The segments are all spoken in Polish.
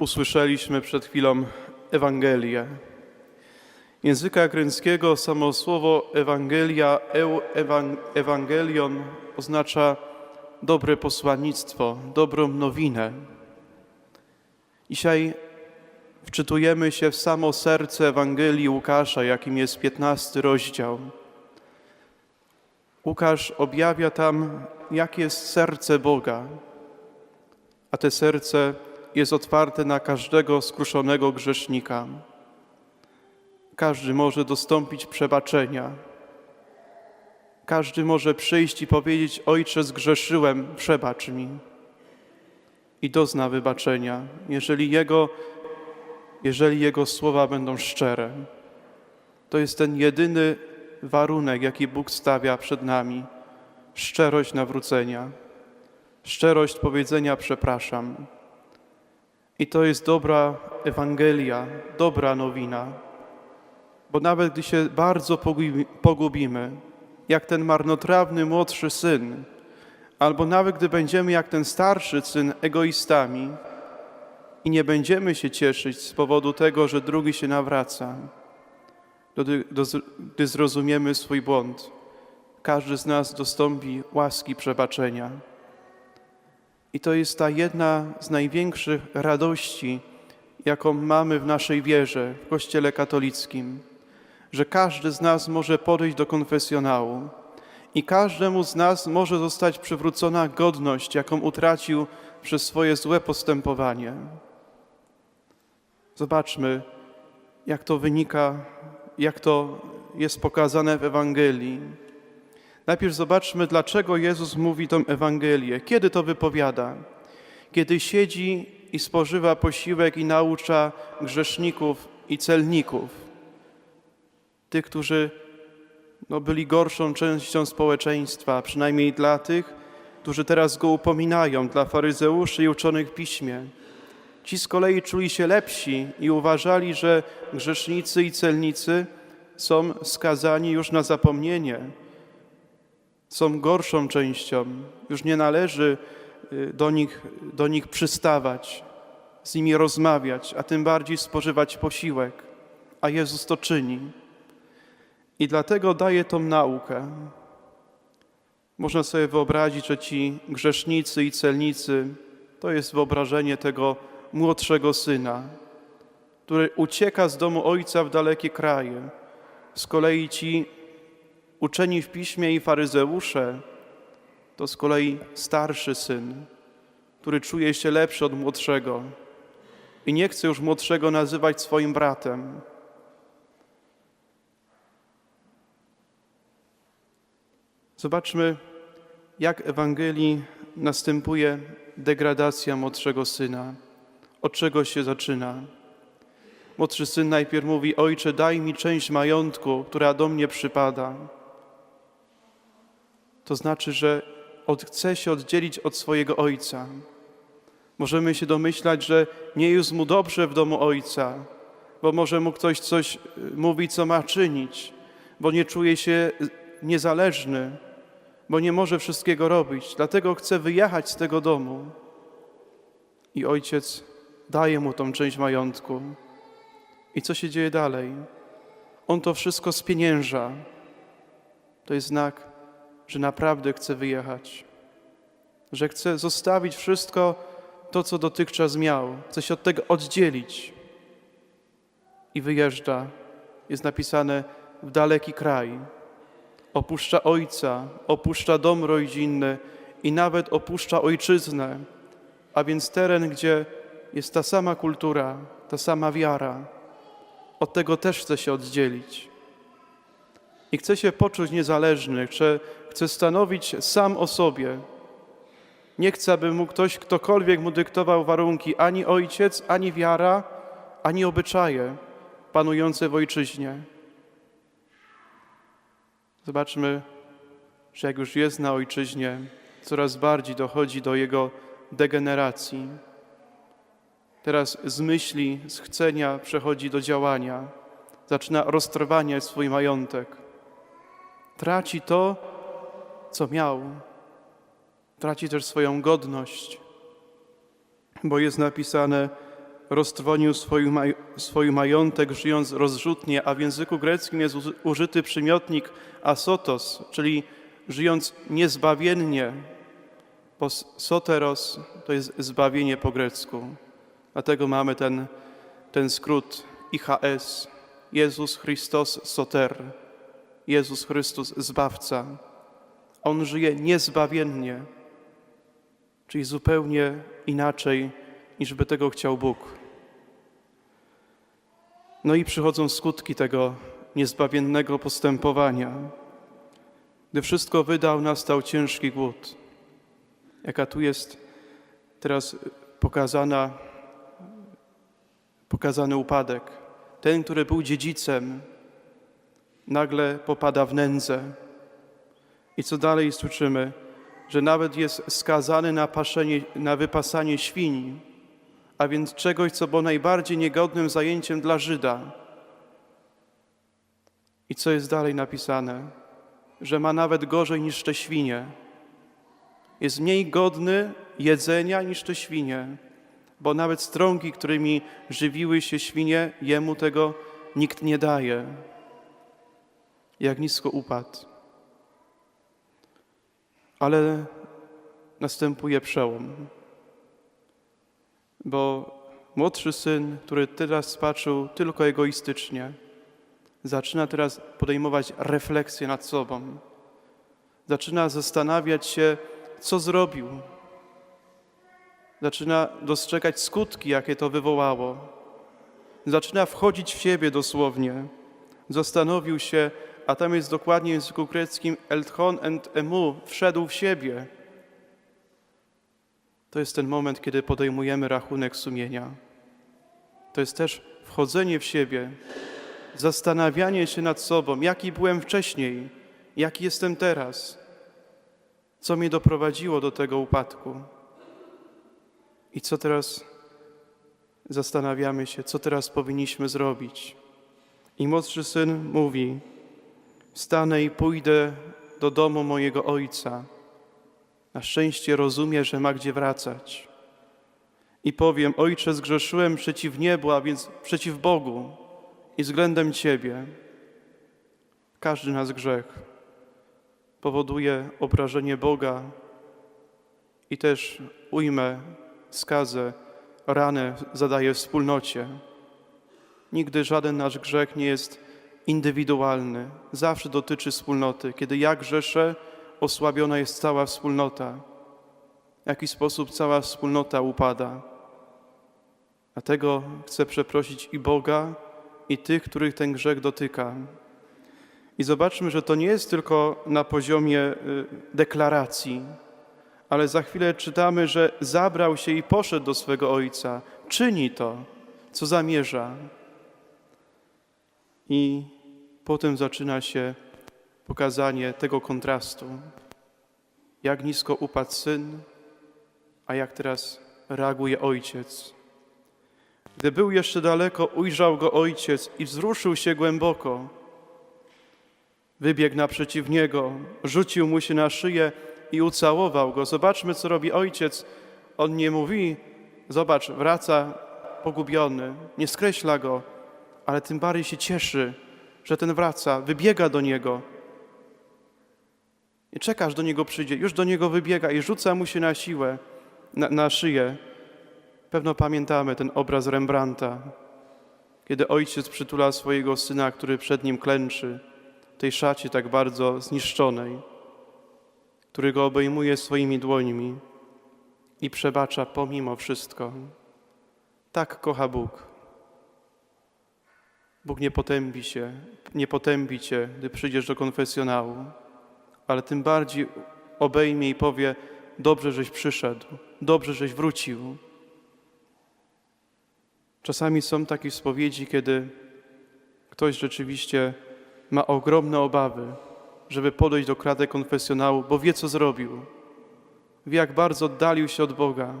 usłyszeliśmy przed chwilą Ewangelię. Języka greckiego samo słowo Ewangelia, eu, ewang, Ewangelion oznacza dobre posłannictwo, dobrą nowinę. Dzisiaj wczytujemy się w samo serce Ewangelii Łukasza, jakim jest 15 rozdział. Łukasz objawia tam, jakie jest serce Boga, a te serce jest otwarte na każdego skruszonego grzesznika. Każdy może dostąpić przebaczenia. Każdy może przyjść i powiedzieć: Ojcze, zgrzeszyłem, przebacz mi. I dozna wybaczenia, jeżeli jego, jeżeli jego słowa będą szczere. To jest ten jedyny warunek, jaki Bóg stawia przed nami szczerość nawrócenia, szczerość powiedzenia: Przepraszam. I to jest dobra Ewangelia, dobra nowina. Bo nawet gdy się bardzo pogubi- pogubimy, jak ten marnotrawny młodszy syn, albo nawet gdy będziemy jak ten starszy syn egoistami i nie będziemy się cieszyć z powodu tego, że drugi się nawraca, gdy zrozumiemy swój błąd, każdy z nas dostąpi łaski przebaczenia. I to jest ta jedna z największych radości, jaką mamy w naszej wierze w Kościele katolickim, że każdy z nas może podejść do konfesjonału i każdemu z nas może zostać przywrócona godność, jaką utracił przez swoje złe postępowanie. Zobaczmy, jak to wynika, jak to jest pokazane w Ewangelii. Najpierw zobaczmy, dlaczego Jezus mówi tą Ewangelię. Kiedy to wypowiada? Kiedy siedzi i spożywa posiłek i naucza grzeszników i celników, tych, którzy no, byli gorszą częścią społeczeństwa, przynajmniej dla tych, którzy teraz go upominają, dla faryzeuszy i uczonych w piśmie. Ci z kolei czuli się lepsi i uważali, że grzesznicy i celnicy są skazani już na zapomnienie, są gorszą częścią. Już nie należy y, do nich, do nich przystawać, z nimi rozmawiać, a tym bardziej spożywać posiłek. A Jezus to czyni. I dlatego daje tą naukę. Można sobie wyobrazić, że ci grzesznicy i celnicy to jest wyobrażenie tego młodszego syna, który ucieka z domu ojca w dalekie kraje. Z kolei ci uczeni w piśmie i faryzeusze to z kolei starszy syn, który czuje się lepszy od młodszego i nie chce już młodszego nazywać swoim bratem. Zobaczmy, jak w Ewangelii następuje degradacja młodszego syna. Od czego się zaczyna? Młodszy syn najpierw mówi: Ojcze, daj mi część majątku, która do mnie przypada. To znaczy, że chce się oddzielić od swojego ojca. Możemy się domyślać, że nie jest mu dobrze w domu ojca, bo może mu ktoś coś y, mówi, co ma czynić, bo nie czuje się y, niezależny, bo nie może wszystkiego robić. Dlatego chce wyjechać z tego domu. I ojciec daje mu tą część majątku. I co się dzieje dalej? On to wszystko spienięża. To jest znak, że naprawdę chce wyjechać, że chce zostawić wszystko to, co dotychczas miał, chce się od tego oddzielić. I wyjeżdża. Jest napisane w daleki kraj. Opuszcza ojca, opuszcza dom rodzinny i nawet opuszcza ojczyznę, a więc teren, gdzie jest ta sama kultura, ta sama wiara. Od tego też chce się oddzielić. I chce się poczuć niezależny, chce, chce stanowić sam o sobie. Nie chce, aby mu ktoś, ktokolwiek mu dyktował warunki, ani ojciec, ani wiara, ani obyczaje panujące w ojczyźnie. Zobaczmy, że jak już jest na ojczyźnie, coraz bardziej dochodzi do jego degeneracji. Teraz z myśli, z chcenia przechodzi do działania, zaczyna roztrwaniać swój majątek. Traci to, co miał, traci też swoją godność, bo jest napisane roztrwonił swój, maj, swój majątek, żyjąc rozrzutnie, a w języku greckim jest uży- użyty przymiotnik asotos, czyli żyjąc niezbawiennie, bo soteros to jest zbawienie po grecku. Dlatego mamy ten, ten skrót IHS, Jezus Chrystus Soter, Jezus Chrystus Zbawca. On żyje niezbawiennie, czyli zupełnie inaczej, niż by tego chciał Bóg. No i przychodzą skutki tego niezbawiennego postępowania. Gdy wszystko wydał, nastał ciężki głód. Jaka tu jest teraz pokazana, pokazany upadek. Ten, który był dziedzicem, nagle popada w nędzę. I co dalej słyszymy? Że nawet jest skazany na, paszenie, na wypasanie świń, a więc czegoś, co było najbardziej niegodnym zajęciem dla Żyda. I co jest dalej napisane? Że ma nawet gorzej niż te świnie. Jest mniej godny jedzenia niż te świnie, bo nawet strągi, którymi żywiły się świnie, jemu tego nikt nie daje. Jak nisko upadł. Ale następuje przełom bo młodszy syn, który teraz patrzył tylko egoistycznie, zaczyna teraz podejmować refleksję nad sobą. Zaczyna zastanawiać się, co zrobił. Zaczyna dostrzegać skutki, jakie to wywołało. Zaczyna wchodzić w siebie dosłownie. Zastanowił się, a tam jest dokładnie w języku greckim eltchon and emu, wszedł w siebie. To jest ten moment, kiedy podejmujemy rachunek sumienia. To jest też wchodzenie w siebie, zastanawianie się nad sobą, jaki byłem wcześniej, jaki jestem teraz, co mnie doprowadziło do tego upadku. I co teraz zastanawiamy się, co teraz powinniśmy zrobić. I młodszy syn mówi: Wstanę i pójdę do domu mojego ojca. Na szczęście rozumie, że ma gdzie wracać. I powiem: Ojcze, zgrzeszyłem przeciw niebu, a więc przeciw Bogu i względem Ciebie. Każdy nasz grzech powoduje obrażenie Boga i też ujmę, skazę, ranę zadaje wspólnocie. Nigdy żaden nasz grzech nie jest indywidualny, zawsze dotyczy wspólnoty. Kiedy ja grzeszę, osłabiona jest cała wspólnota. W jaki sposób cała wspólnota upada. Dlatego chcę przeprosić i Boga, i tych, których ten grzech dotyka. I zobaczmy, że to nie jest tylko na poziomie y, deklaracji, ale za chwilę czytamy, że zabrał się i poszedł do swego ojca. Czyni to, co zamierza. I potem zaczyna się pokazanie tego kontrastu. Jak nisko upadł syn, a jak teraz reaguje ojciec. Gdy był jeszcze daleko, ujrzał go ojciec i wzruszył się głęboko. Wybiegł naprzeciw niego, rzucił mu się na szyję i ucałował go. Zobaczmy, co robi ojciec. On nie mówi, zobacz, wraca pogubiony, nie skreśla go, ale tym bardziej się cieszy, że ten wraca, wybiega do niego. Nie czekasz, do niego przyjdzie, już do niego wybiega i rzuca mu się na siłę, na, na szyję. Pewno pamiętamy ten obraz Rembrandta, kiedy ojciec przytula swojego syna, który przed nim klęczy, tej szacie tak bardzo zniszczonej, który go obejmuje swoimi dłońmi i przebacza pomimo wszystko. Tak kocha Bóg. Bóg nie potępi się, nie potępi cię, gdy przyjdziesz do konfesjonału, ale tym bardziej obejmie i powie: Dobrze, żeś przyszedł, dobrze, żeś wrócił. Czasami są takie spowiedzi, kiedy ktoś rzeczywiście ma ogromne obawy, żeby podejść do kratek konfesjonału, bo wie, co zrobił. Wie, jak bardzo oddalił się od Boga.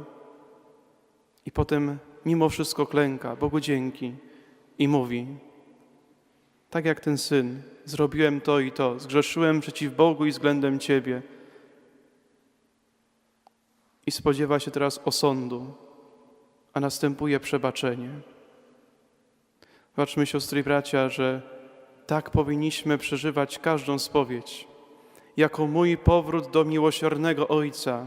I potem mimo wszystko klęka, Bogu dzięki i mówi, tak jak ten syn, zrobiłem to i to, zgrzeszyłem przeciw Bogu i względem Ciebie. I spodziewa się teraz osądu, a następuje przebaczenie. Zobaczmy, siostry i bracia, że tak powinniśmy przeżywać każdą spowiedź. Jako mój powrót do miłosiernego Ojca,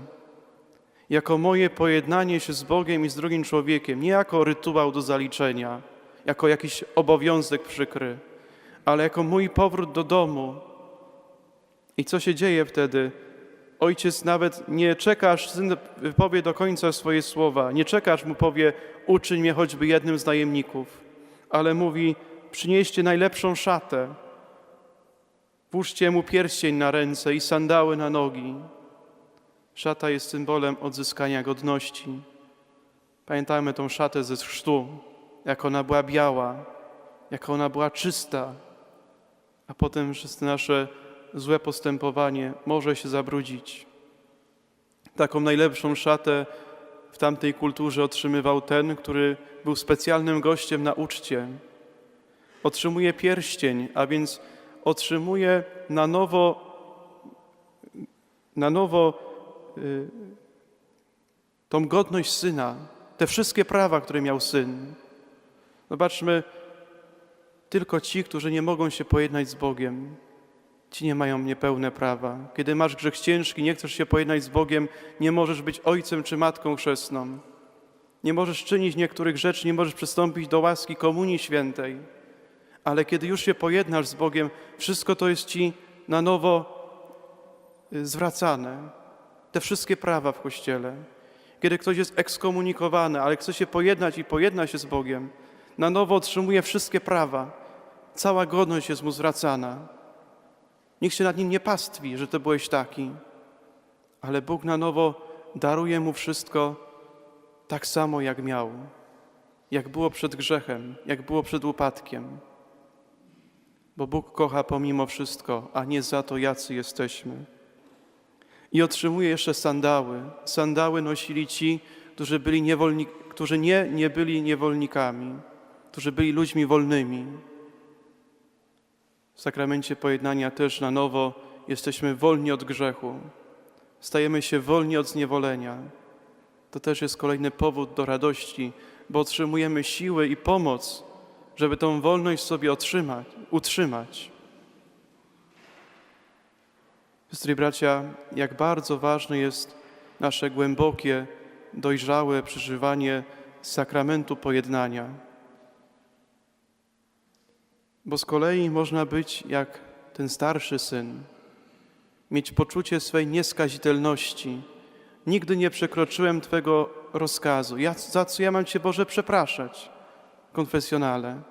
jako moje pojednanie się z Bogiem i z drugim człowiekiem, nie jako rytuał do zaliczenia, jako jakiś obowiązek przykry, ale jako mój powrót do domu. I co się dzieje wtedy? Ojciec nawet nie czekasz, syn powie do końca swoje słowa, nie czekasz, mu powie, uczyń mnie choćby jednym z najemników, ale mówi, przynieście najlepszą szatę, włóżcie mu pierścień na ręce i sandały na nogi. Szata jest symbolem odzyskania godności. Pamiętajmy tą szatę ze chrztu, jak ona była biała, jak ona była czysta, a potem przez nasze złe postępowanie może się zabrudzić. Taką najlepszą szatę w tamtej kulturze otrzymywał ten, który był specjalnym gościem na uczcie. Otrzymuje pierścień, a więc otrzymuje na nowo, na nowo y, tą godność syna, te wszystkie prawa, które miał syn. Zobaczmy, tylko ci, którzy nie mogą się pojednać z Bogiem, ci nie mają niepełne prawa. Kiedy masz grzech ciężki, nie chcesz się pojednać z Bogiem, nie możesz być ojcem czy matką chrzestną. Nie możesz czynić niektórych rzeczy, nie możesz przystąpić do łaski Komunii Świętej. Ale kiedy już się pojednasz z Bogiem, wszystko to jest ci na nowo y, zwracane. Te wszystkie prawa w Kościele. Kiedy ktoś jest ekskomunikowany, ale chce się pojednać i pojedna się z Bogiem, na nowo otrzymuje wszystkie prawa. Cała godność jest mu zwracana. Nikt się nad nim nie pastwi, że to byłeś taki, ale Bóg na nowo daruje mu wszystko tak samo, jak miał, jak było przed grzechem, jak było przed upadkiem. Bo Bóg kocha pomimo wszystko, a nie za to, jacy jesteśmy. I otrzymuje jeszcze sandały. Sandały nosili ci, którzy, byli niewolnik, którzy nie, nie byli niewolnikami, którzy byli ludźmi wolnymi. W sakramencie pojednania też na nowo jesteśmy wolni od grzechu. Stajemy się wolni od zniewolenia. To też jest kolejny powód do radości, bo otrzymujemy siłę i pomoc, żeby tą wolność sobie otrzymać, utrzymać. Siostry bracia, jak bardzo ważne jest nasze głębokie, dojrzałe przeżywanie sakramentu pojednania. Bo z kolei można być jak ten starszy syn, mieć poczucie swej nieskazitelności. Nigdy nie przekroczyłem Twego rozkazu. Ja, za co ja mam Cię, Boże, przepraszać konfesjonale?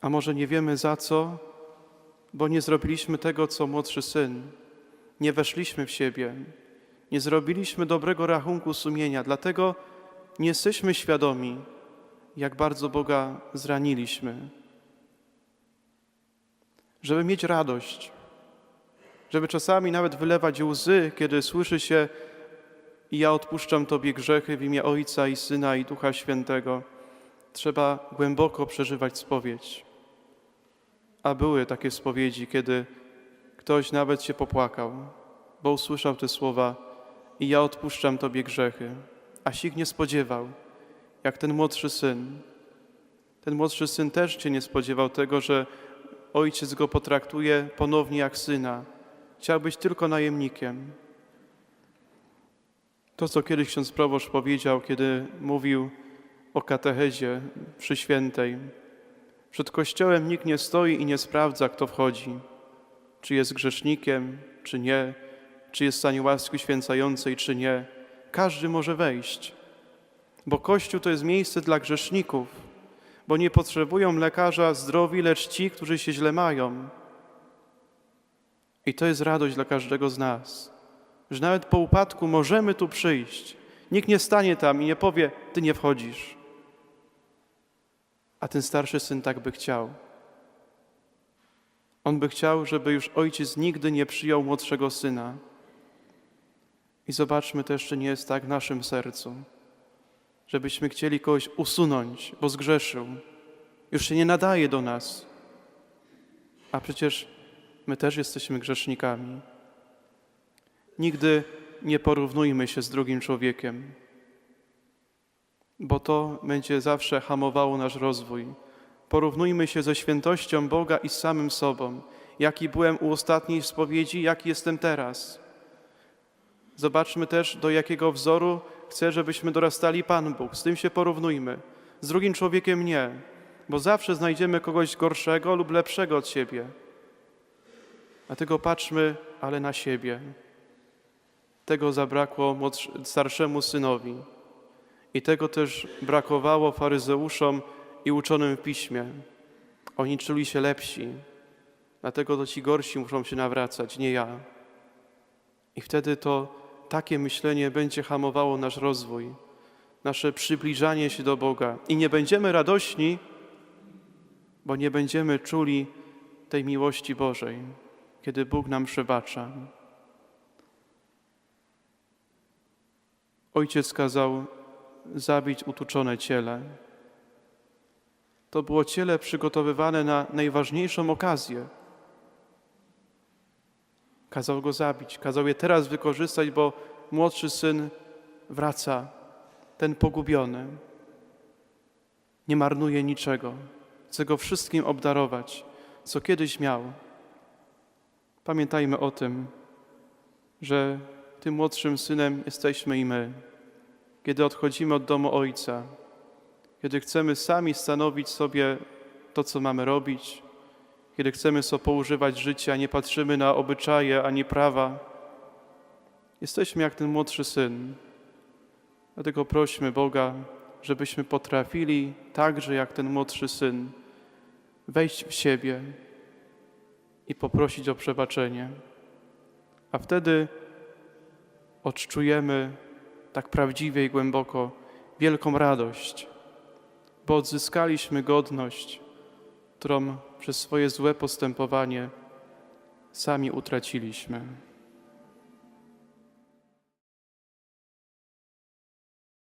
A może nie wiemy za co, bo nie zrobiliśmy tego, co młodszy syn. Nie weszliśmy w siebie, nie zrobiliśmy dobrego rachunku sumienia, dlatego nie jesteśmy świadomi, jak bardzo Boga zraniliśmy. Żeby mieć radość, żeby czasami nawet wylewać łzy, kiedy słyszy się i ja odpuszczam Tobie grzechy w imię Ojca i Syna i Ducha Świętego, trzeba głęboko przeżywać spowiedź. A były takie spowiedzi, kiedy ktoś nawet się popłakał, bo usłyszał te słowa i ja odpuszczam Tobie grzechy, a się ich nie spodziewał jak ten młodszy syn. Ten młodszy syn też się nie spodziewał tego, że ojciec go potraktuje ponownie jak syna. Chciał być tylko najemnikiem. To, co kiedyś ksiądz proboszcz powiedział, kiedy mówił o katechezie przy świętej. Przed kościołem nikt nie stoi i nie sprawdza, kto wchodzi, czy jest grzesznikiem, czy nie, czy jest w stanie łaski święcającej, czy nie. Każdy może wejść. Bo Kościół to jest miejsce dla grzeszników, bo nie potrzebują lekarza zdrowi, lecz ci, którzy się źle mają. I to jest radość dla każdego z nas, że nawet po upadku możemy tu przyjść. Nikt nie stanie tam i nie powie, ty nie wchodzisz. A ten starszy syn tak by chciał. On by chciał, żeby już ojciec nigdy nie przyjął młodszego syna. I zobaczmy, to jeszcze nie jest tak w naszym sercu żebyśmy chcieli kogoś usunąć, bo zgrzeszył. Już się nie nadaje do nas. A przecież my też jesteśmy grzesznikami. Nigdy nie porównujmy się z drugim człowiekiem. bo to będzie zawsze hamowało nasz rozwój. Porównujmy się ze świętością Boga i z samym sobą. Jaki byłem u ostatniej spowiedzi, jaki jestem teraz. Zobaczmy też, do jakiego wzoru chce, żebyśmy dorastali Pan Bóg. Z tym się porównujmy. Z drugim człowiekiem nie, bo zawsze znajdziemy kogoś gorszego lub lepszego od siebie. Dlatego patrzmy, ale na siebie. Tego zabrakło starszemu synowi. I tego też brakowało faryzeuszom i uczonym w piśmie. Oni czuli się lepsi, dlatego to ci gorsi muszą się nawracać, nie ja. I wtedy to takie myślenie będzie hamowało nasz rozwój, nasze przybliżanie się do Boga. I nie będziemy radośni, bo nie będziemy czuli tej miłości Bożej, kiedy Bóg nam przebacza. Ojciec kazał zabić utuczone ciele. To było ciele przygotowywane na najważniejszą okazję. Kazał go zabić, kazał je teraz wykorzystać, bo młodszy syn wraca, ten pogubiony. Nie marnuje niczego, chce go wszystkim obdarować, co kiedyś miał. Pamiętajmy o tym, że tym młodszym synem jesteśmy i my kiedy odchodzimy od domu Ojca, kiedy chcemy sami stanowić sobie to, co mamy robić, kiedy chcemy sobie poużywać życia, nie patrzymy na obyczaje ani prawa, jesteśmy jak ten młodszy syn. Dlatego prośmy Boga, żebyśmy potrafili także jak ten młodszy syn wejść w siebie i poprosić o przebaczenie. A wtedy odczujemy tak prawdziwie i głęboko wielką radość, bo odzyskaliśmy godność, którą przez swoje złe postępowanie sami utraciliśmy.